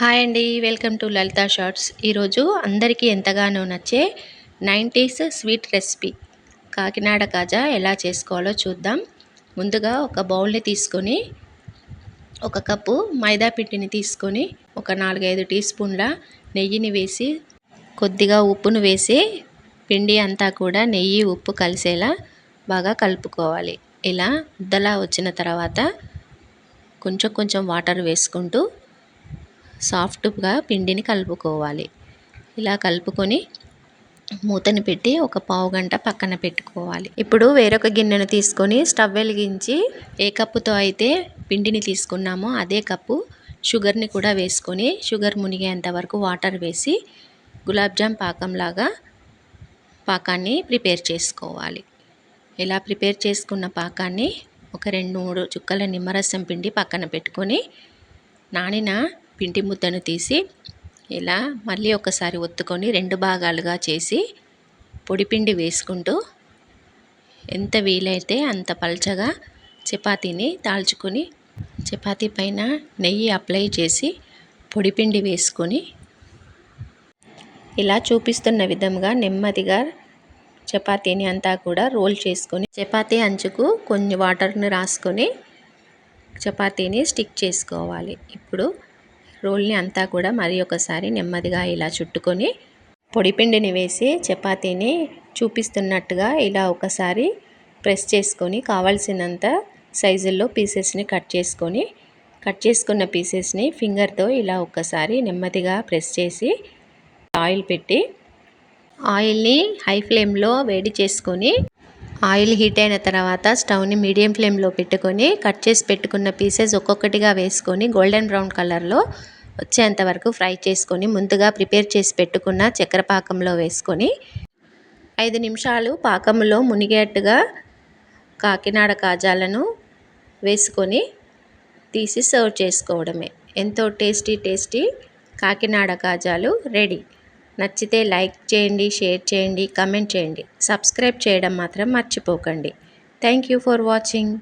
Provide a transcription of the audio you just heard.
Hi అండి welcome to Lalitha shorts. ఈరోజు అందరికీ ఎంతగానో నచ్చే nineties sweet recipe. Kakinada kaja ఎలా చేసుకోవాలో చూద్దాం. ముందుగా ఒక బౌల్ని తీసుకొని ఒక కప్పు మైదా పిండిని తీసుకొని ఒక నాలుగైదు టీ స్పూన్ల నెయ్యిని వేసి కొద్దిగా ఉప్పును వేసి పిండి అంతా కూడా నెయ్యి ఉప్పు కలిసేలా బాగా కలుపుకోవాలి. ఇలా ఉద్దలా వచ్చిన తర్వాత కొంచెం కొంచెం వాటర్ వేసుకుంటూ సాఫ్ట్గా పిండిని కలుపుకోవాలి. ఇలా కలుపుకొని మూతని పెట్టి ఒక పావు గంట పక్కన పెట్టుకోవాలి. ఇప్పుడు వేరొక గిన్నెను తీసుకొని స్టవ్ వెలిగించి ఏ కప్పుతో అయితే పిండిని తీసుకున్నామో అదే కప్పు షుగర్ని కూడా వేసుకొని షుగర్ మునిగేంత వరకు వాటర్ వేసి గులాబ్ జామ్ పాకంలాగా పాకాన్ని ప్రిపేర్ చేసుకోవాలి. ఇలా ప్రిపేర్ చేసుకున్న పాకాన్ని ఒక రెండు మూడు చుక్కల నిమ్మరసం పిండి పక్కన పెట్టుకొని నానిన పిండి ముద్దను తీసి ఇలా మళ్ళీ ఒకసారి ఒత్తుకొని రెండు భాగాలుగా చేసి పొడిపిండి వేసుకుంటూ ఎంత వీలైతే అంత పల్చగా చపాతీని తాల్చుకొని చపాతీ పైన నెయ్యి అప్లై చేసి పొడిపిండి వేసుకొని ఇలా చూపిస్తున్న విధంగా నెమ్మదిగా చపాతీని అంతా కూడా రోల్ చేసుకొని చపాతీ అంచుకు కొన్ని వాటర్ని రాసుకొని చపాతీని స్టిక్ చేసుకోవాలి. ఇప్పుడు రోల్ని అంతా కూడా మరి ఒకసారి నెమ్మదిగా ఇలా చుట్టుకొని పొడిపిండిని వేసి చపాతీని చూపిస్తున్నట్టుగా ఇలా ఒకసారి ప్రెస్ చేసుకొని కావాల్సినంత సైజుల్లో పీసెస్ని కట్ చేసుకొని కట్ చేసుకున్న పీసెస్ని ఫింగర్తో ఇలా ఒక్కసారి నెమ్మదిగా ప్రెస్ చేసి ఆయిల్ పెట్టి ఆయిల్ని హై ఫ్లేమ్లో వేడి చేసుకొని ఆయిల్ హీట్ అయిన తర్వాత స్టవ్ని మీడియం ఫ్లేమ్లో పెట్టుకొని కట్ చేసి పెట్టుకున్న పీసెస్ ఒక్కొక్కటిగా వేసుకొని గోల్డెన్ బ్రౌన్ కలర్లో వచ్చేంత వరకు ఫ్రై చేసుకొని ముందుగా ప్రిపేర్ చేసి పెట్టుకున్న చక్కెర పాకంలో వేసుకొని ఐదు నిమిషాలు పాకంలో మునిగేట్టుగా కాకినాడ కాజాలను వేసుకొని తీసి సర్వ్ చేసుకోవడమే. ఎంతో టేస్టీ టేస్టీ కాకినాడ కాజాలు రెడీ. నచ్చితే లైక్ చేయండి షేర్ చేయండి కమెంట్ చేయండి. సబ్స్క్రైబ్ చేయడం మాత్రం మర్చిపోకండి. Thank you for watching.